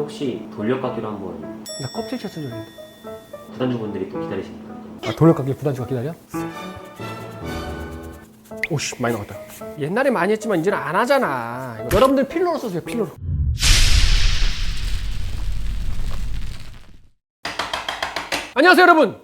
혹시 돌려깎기로 한번 나 껍질 채스 좀. 구단주분들이 또 기다리십니까? 아, 돌려깎기 부단주가 기다려? 오씨 많이 나갔다. 옛날에 많이 했지만 이제는 안 하잖아. 이거 여러분들 필러로 써주세요 필러로. 안녕하세요 여러분.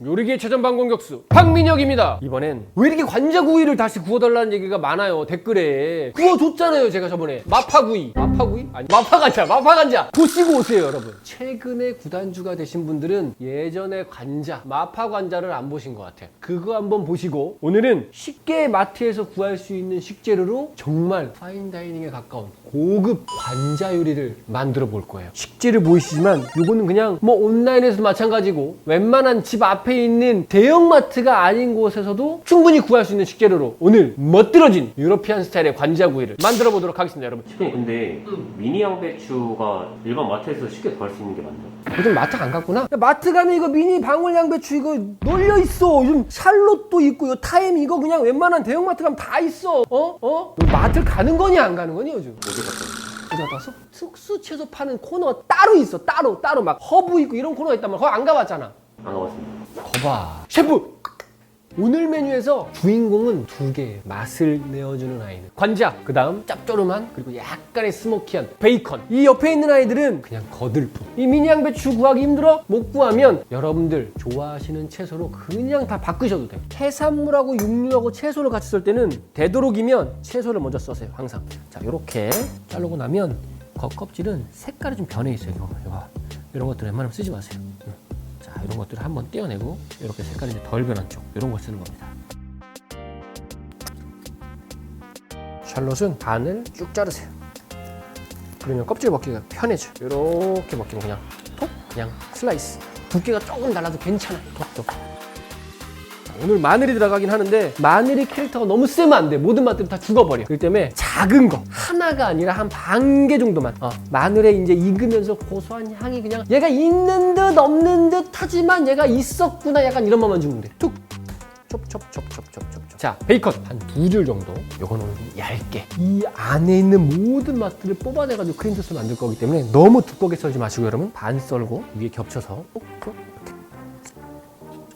요리계 최전방 공격수 박민혁입니다. 이번엔 왜 이렇게 관자구이를 다시 구워달라는 얘기가 많아요 댓글에. 구워줬잖아요 제가 저번에. 마파구이. 마파구이? 아니 마파간자 마파간자. 보시고 오세요 여러분. 최근에 구단주가 되신 분들은 예전에 관자 마파관자를 안 보신 것 같아요 그거 한번 보시고 오늘은 쉽게 마트에서 구할 수 있는 식재료로 정말 파인다이닝에 가까운 고급 관자 요리를 만들어 볼 거예요. 식재료 보이시지만 이거는 그냥 뭐 온라인에서도 마찬가지고 웬만한 집 앞에 있는 대형마트가 아닌 곳에서도 충분히 구할 수 있는 식재료로 오늘 멋들어진 유러피안 스타일의 관자구이를 만들어 보도록 하겠습니다 여러분 형 근데 미니 양배추가 일반 마트에서 쉽게 구할 수 있는 게 맞나요? 요즘 마트 안 갔구나? 야, 마트 가면 이거 미니 방울 양배추 이거 널려 있어. 요즘 샬롯도 있고 요 타임 이거 그냥 웬만한 대형 마트 가면 다 있어. 어? 어? 너 마트 가는 거니 안 가는 거니 요즘? 어디 갔다 오세요? 어디 갔다 왔어? 특수 채소 파는 코너가 따로 있어. 따로 따로 막 허브 있고 이런 코너가 있단 말이야. 거기 안 가봤잖아. 안 가봤습니다 거봐. 셰프. 오늘 메뉴에서 주인공은 두 개의 맛을 내어주는 아이는 관자, 그 다음 짭조름한 그리고 약간의 스모키한 베이컨 이 옆에 있는 아이들은 그냥 거들뿐 이 미니 양배추 구하기 힘들어? 못 구하면 여러분들 좋아하시는 채소로 그냥 다 바꾸셔도 돼요 해산물하고 육류하고 채소를 같이 쓸 때는 되도록이면 채소를 먼저 써세요 항상 자 이렇게 자르고 나면 겉껍질은 색깔이 좀 변해 있어요 이거, 이거. 이런 것들 웬만하면 쓰지 마세요 응. 자 이런 것들을 한번 떼어내고 이렇게 색깔이 덜 변한 쪽 이런 걸 쓰는 겁니다. 샬롯은 반을 쭉 자르세요. 그러면 껍질 먹기가 편해져 이렇게 먹기면 그냥 톡 그냥 슬라이스. 두께가 조금 달라도 괜찮아 톡톡. 자, 오늘 마늘이 들어가긴 하는데 마늘이 캐릭터가 너무 세면 안 돼. 모든 맛들은 다 죽어버려. 그렇기 때문에 작은 거 하나가 아니라 한 반 개 정도만. 어, 마늘에 이제 익으면서 고소한 향이 그냥 얘가 있는 듯 없는 듯 하지만 얘가 있었구나. 약간 이런 맛만 주면 돼 툭. 촉촉촉촉촉촉촉. 자 베이컨. 한 두 줄 정도. 요거는 좀 얇게. 이 안에 있는 모든 맛들을 뽑아내 가지고 크림 소스 만들 거기 때문에 너무 두껍게 썰지 마시고 여러분 반 썰고 위에 겹쳐서 톡톡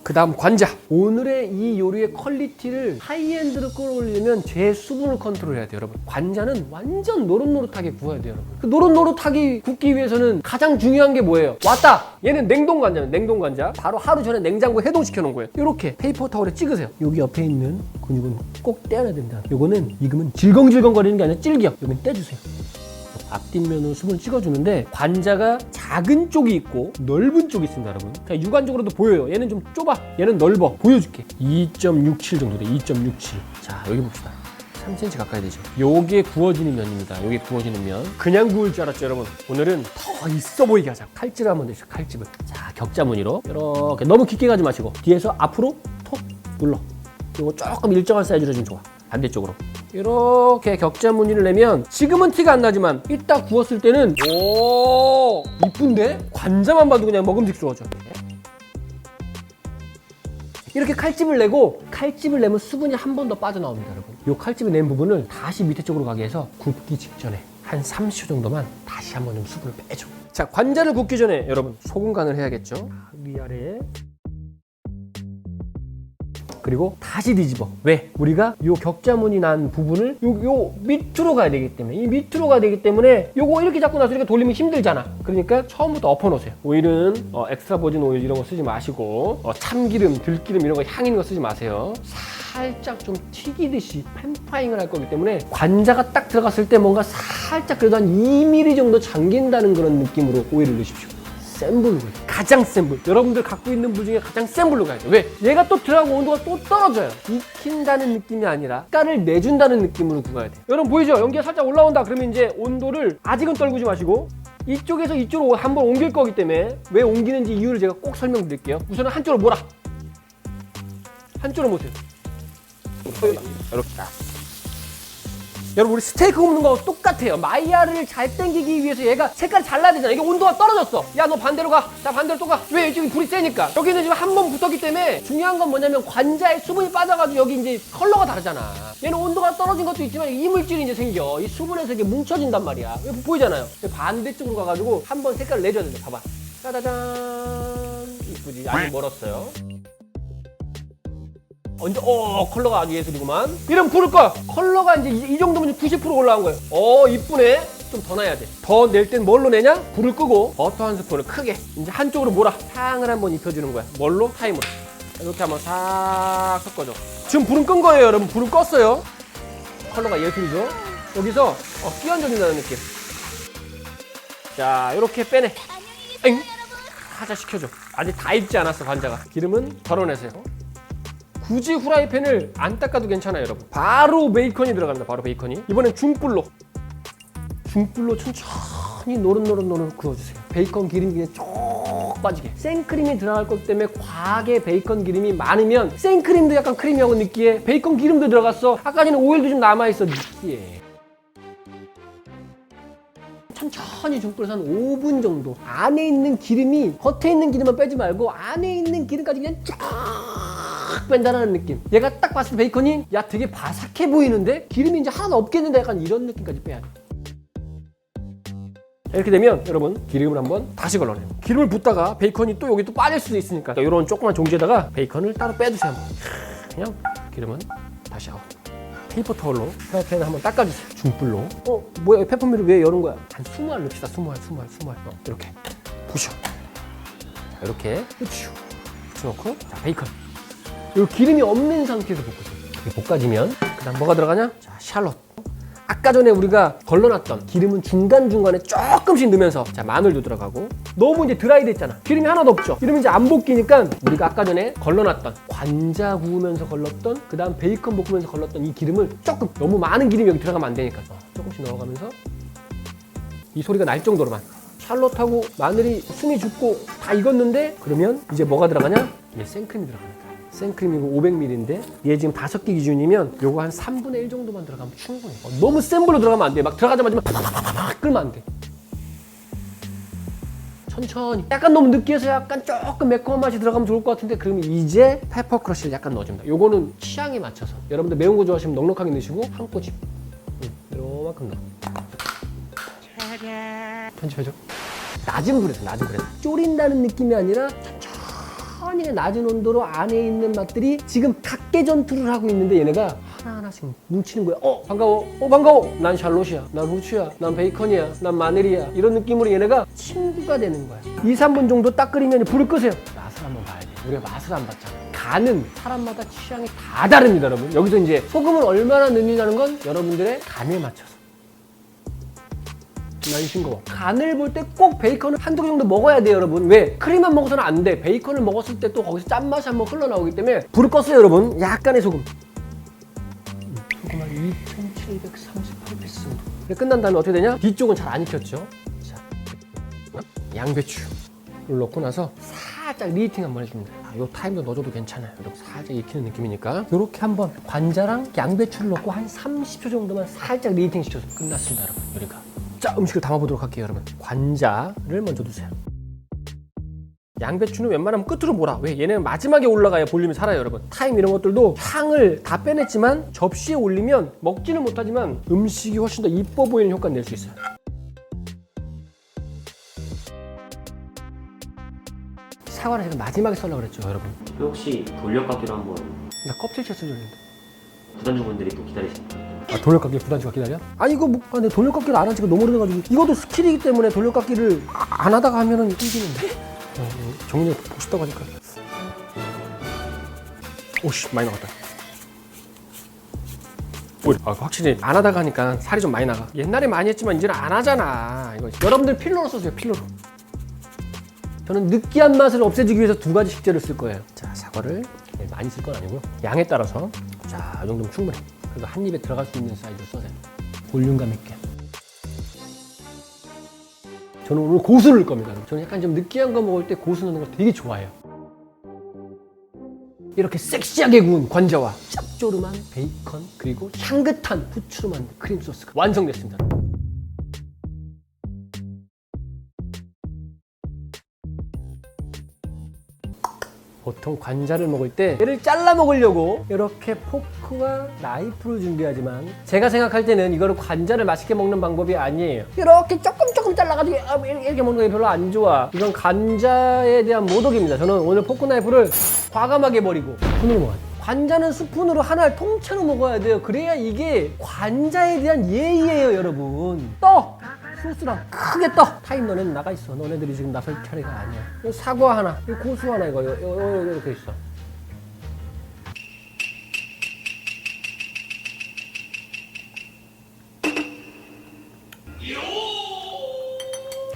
그 다음 관자. 오늘의 이 요리의 퀄리티를 하이엔드로 끌어올리려면 제 수분을 컨트롤해야 돼요 여러분. 관자는 완전 노릇노릇하게 구워야 돼요 여러분. 그 노릇노릇하게 굽기 위해서는 가장 중요한 게 뭐예요? 왔다! 얘는 냉동 관자는 냉동 관자. 바로 하루 전에 냉장고에 해동시켜 놓은 거예요. 이렇게 페이퍼 타월에 찍으세요. 여기 옆에 있는 근육은 꼭 떼어야 된다. 요거는 익으면 질겅질겅 거리는 게 아니라 질겨 여기는 떼주세요 앞뒷면으로 수분을 찍어주는데 관자가 작은 쪽이 있고 넓은 쪽이 있습니다 여러분. 자, 육안적으로도 보여요. 얘는 좀 좁아. 얘는 넓어. 보여줄게. 2.67 정도 돼 2.67자 여기 봅시다. 3cm 가까이 되죠? 요게 구워지는 면입니다. 요게 구워지는 면. 그냥 구울 줄 알았죠 여러분? 오늘은 더 있어 보이게 하자. 칼질을 한번 내주세요 칼집을. 자 격자 무늬로. 이렇게 너무 깊게 가지 마시고 뒤에서 앞으로 톡 눌러. 요거 조금 일정한 사이즈로 좀 좋아 반대쪽으로. 이렇게 격자 무늬를 내면 지금은 티가 안 나지만 이따 구웠을 때는 오! 이쁜데? 관자만 봐도 그냥 먹음직스러워져. 이렇게 칼집을 내고 칼집을 내면 수분이 한 번 더 빠져나옵니다 여러분. 이 칼집을 낸 부분을 다시 밑에 쪽으로 가게 해서 굽기 직전에 한 30초 정도만 다시 한번 좀 수분을 빼줘. 자 관자를 굽기 전에 여러분 소금 간을 해야겠죠? 위아래에 그리고 다시 뒤집어. 왜? 우리가 요 격자문이 난 부분을 요, 요 밑으로 가야 되기 때문에 이 밑으로 가야 되기 때문에 요거 이렇게 잡고 나서 이렇게 돌리면 힘들잖아. 그러니까 처음부터 엎어 놓으세요. 오일은 어, 엑스트라 버진 오일 이런 거 쓰지 마시고 어, 참기름, 들기름 이런 거 향 있는 거 쓰지 마세요. 살짝 좀 튀기듯이 팬프라잉을 할 거기 때문에 관자가 딱 들어갔을 때 뭔가 살짝 그래도 한 2mm 정도 잠긴다는 그런 느낌으로 오일을 넣으십시오. 센 불로 가요. 가장 센 불. 여러분들 갖고 있는 불 중에 가장 센 불로 가야죠. 왜? 얘가 또 들어가고 온도가 또 떨어져요. 익힌다는 느낌이 아니라 색깔을 내준다는 느낌으로 구워야 돼요. 여러분 보이죠? 연기가 살짝 올라온다. 그러면 이제 온도를 아직은 떨구지 마시고 이쪽에서 이쪽으로 한번 옮길 거기 때문에 왜 옮기는지 이유를 제가 꼭 설명드릴게요. 우선은 한쪽으로 몰아. 한쪽으로 모세요. 이렇게 딱. 여러분 우리 스테이크 굽는 거하고 똑같아요. 마이야를 잘 땡기기 위해서 얘가 색깔이 잘 나야 되잖아. 이게 온도가 떨어졌어. 야 너 반대로 가자 반대로 또가왜? 지금 불이 세니까. 여기는 지금 한 번 붙었기 때문에 중요한 건 뭐냐면 관자에 수분이 빠져가지고 여기 이제 컬러가 다르잖아. 얘는 온도가 떨어진 것도 있지만 이물질이 이제 생겨. 이 수분에서 이게 뭉쳐진단 말이야. 보이잖아요. 반대쪽으로 가가지고 한 번 색깔을 내줘야 된다. 봐봐. 짜자잔. 이쁘지? 아직 멀었어요 언제 어 컬러가 아주 예술이구만. 이러면 부를 거야 컬러가 이제 이, 이 정도면 90% 올라간 거예요. 어 이쁘네. 좀더 놔야 돼 더 낼 땐 뭘로 내냐? 불을 끄고 버터 한 스푼을 크게 이제 한쪽으로 몰아. 향을 한번 입혀주는 거야. 뭘로? 타임으로. 이렇게 한번 싹 섞어줘. 지금 불은 끈 거예요 여러분. 불은 껐어요. 컬러가 예술이죠? 여기서 어, 끼얹어준다는 느낌. 자 이렇게 빼내. 엥? 하자 식혀줘. 아직 다 익지 않았어 관자가. 기름은 덜어내세요 굳이 후라이팬을 안 닦아도 괜찮아요 여러분. 바로 베이컨이 들어갑니다 바로 베이컨이. 이번엔 중불로. 중불로 천천히 노릇노릇노릇 구워주세요. 베이컨 그냥 쭉 빠지게. 생크림이 들어갈 거기 때문에 과하게 베이컨 기름이 많으면 생크림도 약간 크리미하고 느끼해. 베이컨 기름도 들어갔어. 아까 전에 오일도 좀 남아있어. 느끼해 천천히 중불에서 한 5분 정도. 안에 있는 기름이 겉에 있는 기름만 빼지 말고 안에 있는 기름까지 그냥 쫙 뺀다는 느낌. 얘가 딱 봤을 때 베이컨이 야 되게 바삭해 보이는데 기름이 이제 하나도 없겠는데 약간 이런 느낌까지 빼야 돼. 이렇게 되면 여러분 기름을 한번 다시 걸러내요. 기름을 붓다가 베이컨이 또 여기 또 빠질 수도 있으니까. 이런 조그만 종지에다가 베이컨을 따로 빼주세요. 한번. 그냥 기름은 다시 아웃 페이퍼 타올로 프라이팬을 한번 닦아주세요. 중불로. 어 뭐야 페퍼미를 왜 열은 거야? 한 20알 넣읍시다. 20알 20알 20알. 어, 이렇게. 부셔 자, 이렇게 붙여놓고. 자 베이컨 이 기름이 없는 상태에서 볶으세요. 볶아지면 그 다음 뭐가 들어가냐? 자 샬롯. 아까 전에 우리가 걸러놨던 기름은 중간중간에 조금씩 넣으면서 자 마늘도 들어가고 너무 이제 드라이 됐잖아. 기름이 하나도 없죠. 이러면 이제 안 볶이니까 우리가 아까 전에 걸러놨던 관자 구우면서 걸렀던 그 다음 베이컨 볶으면서 걸렀던 이 기름을 조금 너무 많은 기름이 여기 들어가면 안 되니까 어, 조금씩 넣어가면서 이 소리가 날 정도로만. 샬롯하고 마늘이 숨이 죽고 다 익었는데 그러면 이제 뭐가 들어가냐? 이게 생크림이 들어갑니다 생크림이고 500ml인데 얘 지금 다섯 개 기준이면 요거 한 3분의 1 정도만 들어가면 충분해. 어, 너무 센 불로 들어가면 안 돼. 막 들어가자마자 막 팍팍팍팍 끓면 안돼. 천천히. 약간 너무 느끼해서 약간 조금 매콤한 맛이 들어가면 좋을 것 같은데 그러면 이제 페퍼 크러쉬를 약간 넣어줍니다. 요거는 취향에 맞춰서. 여러분들 매운 거 좋아하시면 넉넉하게 넣으시고 한 꼬집. 응, 이만큼 넣어. 편집해줘 낮은 불에서 낮은 불에서. 졸인다는 느낌이 아니라 천천히 낮은 온도로 안에 있는 맛들이 지금 각계 전투를 하고 있는데 얘네가 하나하나씩 뭉치는 거야. 어 반가워. 어 반가워. 난 샬롯이야. 난 후추야. 난 베이컨이야. 난 마늘이야. 이런 느낌으로 얘네가 친구가 되는 거야. 2, 3분 정도 딱 끓이면 불을 끄세요. 맛을 한번 봐야 돼 우리가 맛을 안 봤잖아. 간은 사람마다 취향이 다 다릅니다 여러분. 여기서 이제 소금을 얼마나 넣느냐는 건 여러분들의 간에 맞춰서 난 싱거워. 간을 볼 때 꼭 베이컨을 한두 개 정도 먹어야 돼요, 여러분. 왜? 크림만 먹어서는 안 돼. 베이컨을 먹었을 때 또 거기서 짠맛이 한번 흘러나오기 때문에 불을 껐어요, 여러분. 약간의 소금. 음, 소금 한 2738피스 정도. 끝난 다음에 어떻게 되냐? 뒤쪽은 잘 안 익혔죠? 자, 양배추를 넣고 나서 살짝 리히팅 한번 해줍니다. 아, 요 타임도 넣어줘도 괜찮아요. 이렇게 살짝 익히는 느낌이니까. 이렇게 한번 관자랑 양배추를 넣고 한 30초 정도만 살짝 리히팅 시켜서 끝났습니다, 여러분. 요리가. 자, 음식을 담아보도록 할게요, 여러분. 관자를 먼저 두세요. 양배추는 웬만하면 끝으로 몰아. 왜? 얘네는 마지막에 올라가야 볼륨이 살아요, 여러분. 타임 이런 것들도 향을 다 빼냈지만 접시에 올리면 먹지는 못하지만 음식이 훨씬 더 이뻐 보이는 효과를 낼 수 있어요. 사과를 제가 마지막에 썰라 그랬죠, 여러분. 혹시 돌려깎기로 한번 나 껍질째 쓰려는데. 구단주분들이 또 기다리십니다. 아, 돌려깎기 부단지가 기다려? 아니 이거 뭐, 아, 내 돌려깎기를 안 한 지가 너무 오래돼가지고. 이것도 스킬이기 때문에 돌려깎기를 아- 안 하다가 하면은 힘드는데? 어, 어, 정리 보고 싶다고 하니까. 오씨 많이 나갔다. 오, 아, 확실히 안 하다가 하니까 살이 좀 많이 나가. 옛날에 많이 했지만 이제는 안 하잖아. 이거 여러분들 필러로 써세요 필러로. 저는 느끼한 맛을 없애주기 위해서 두 가지 식재를 쓸 거예요. 자 사과를 네, 많이 쓸 건 아니고요. 양에 따라서. 자이 정도면 충분해 그래서 한 입에 들어갈 수 있는 사이즈로 써세요. 볼륨감 있게. 저는 오늘 고수 넣을 겁니다. 저는 약간 좀 느끼한 거 먹을 때 고수 넣는 걸 되게 좋아해요. 이렇게 섹시하게 구운 관자와 짭조름한 베이컨 그리고 향긋한 후추로 만든 크림 소스가 완성됐습니다. 보통 관자를 먹을 때 얘를 잘라 먹으려고. 이렇게 포크와 나이프를 준비하지만 제가 생각할 때는 이거를 관자를 맛있게 먹는 방법이 아니에요. 이렇게 조금 조금 잘라가지고 아, 이렇게 먹는 게 별로 안 좋아. 이건 관자에 대한 모독입니다. 저는 오늘 포크 나이프를 과감하게 버리고 스푼으로 먹어야 돼요 관자는 스푼으로 하나를 통째로 먹어야 돼요. 그래야 이게 관자에 대한 예의예요 여러분. 떠! 소스랑 크게 떠! 타임 너네는 나가 있어. 너네들이 지금 나설 차례가 아니야. 이거 사과 하나, 이거 고수 하나 이거, 이거, 이거 이렇게 있어.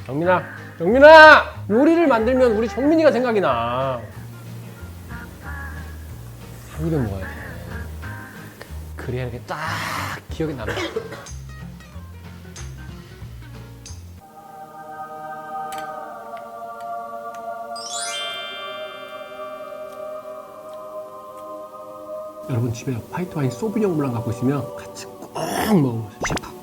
정민아, 정민아! 요리를 만들면 우리 정민이가 생각이 나. 한 입에 먹어야 돼. 그래야 이렇게 딱 기억에 남아. 여러분 집에 화이트 와인 소비뇽 블랑 갖고 있으면 같이 꼭 먹어보세요. 셰프